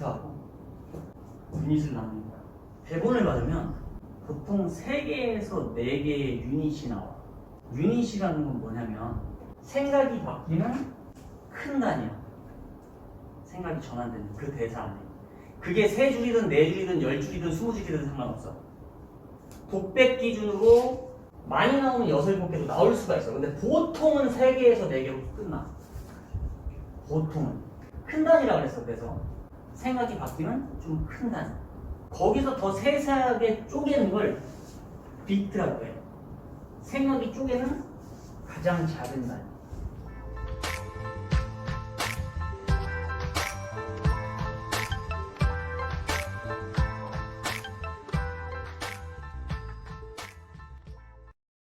기트하고 유닛을 나누는 거야. 100원을 받으면 보통 3개에서 4개의 유닛이 나와. 유닛이라는 건 뭐냐면 생각이 바뀌는 큰 단위야. 생각이 전환되는 그 대사 안에. 그게 3줄이든 4줄이든 10줄이든 20줄이든 상관없어. 독백 기준으로 많이 나오면 6, 7개도 나올 수가 있어. 근데 보통은 3개에서 4개로 끝나. 보통은 큰 단위라 그랬어. 그래서 생각이 바뀌는 좀 큰 단위. 거기서 더 세세하게 쪼개는 걸 비트라고 해. 생각이 쪼개는 가장 작은 단위.